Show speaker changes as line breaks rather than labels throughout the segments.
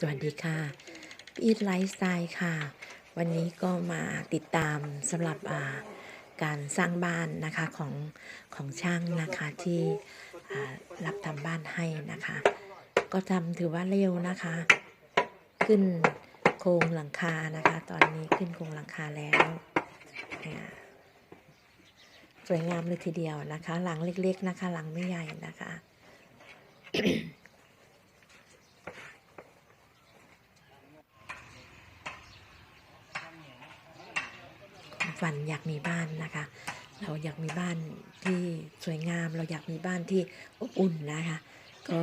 สวัสดีค่ะอีทไลฟ์สไตล์ค่ะ วันนี้ก็มาติดตามสำหรับาการสร้างบ้านนะคะของของช่างนะคะที่รับทำบ้านให้นะคะ ก็ทำถือว่าเร็วนะคะ ขึ้นโครงหลังคานะคะ ตอนนี้ขึ้นโครงหลังคาแล้วสวยงามเลยทีเดียวนะคะ หลังเล็กๆนะคะ หลังไม่ใหญ่นะคะ ฝันอยากมีบ้านนะคะ เราอยากมีบ้านที่สวยงาม เราอยากมีบ้านที่อบอุ่นนะคะ ก็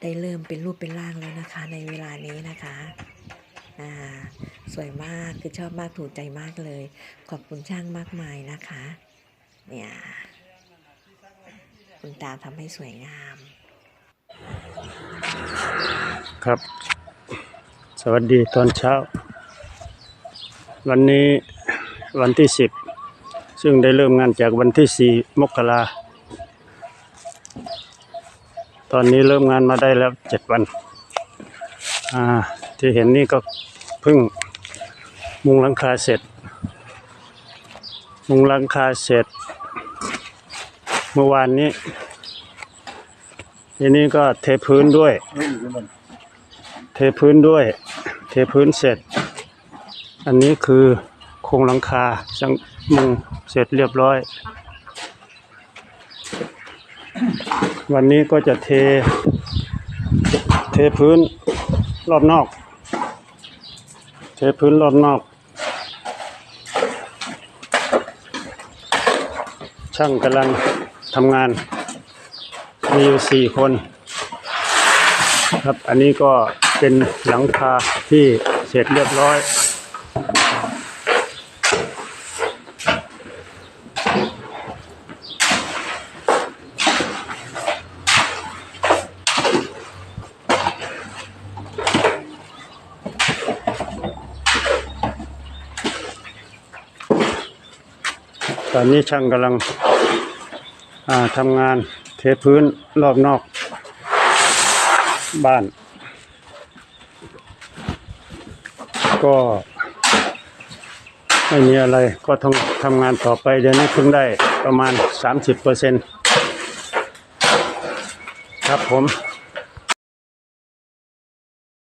ได้เริ่มเป็นรูปเป็นร่างแล้วนะคะ ในเวลานี้นะคะอ่าสวยมากคือชอบมากถูกใจมากเลย ขอบคุณช่างมากมายนะคะ เนี่ยคุณตาทำให้สวยงาม
ครับ สวัสดีตอนเช้า วันนี้ วันที่สิบซึ่งได้เริ่มงานจากวันที่สี่มกราตอนนี้เริ่มงานมาได้แล้วเจ็ดวันที่เห็นนี่ก็เพิ่งมุงหลังคาเสร็จ มุงหลังคาเสร็จ เมื่อวานนี้ทีนี้ก็เทพื้นด้วย เทพื้นด้วย เทพื้นเสร็จ อันนี้คือ ครงหลังคาสังมุงเสร็จเรียบร้อย วันนี้ก็จะเท เทพื้นรอบนอก เทพื้นรอบนอก ช่างกำลังทำงาน มีอยู่สี่คน ครับอันนี้ก็เป็นหลังคาที่เสร็จเรียบร้อย ตอนนี้ช่างกำลังทำงานเทพื้นรอบนอกบ้าน ก็ไม่มีอะไรก็ต้องทำงานต่อไปเดี๋ยวนี้เพิ่งได้ประมาณ 30เปอร์เซ็นต์ครับผม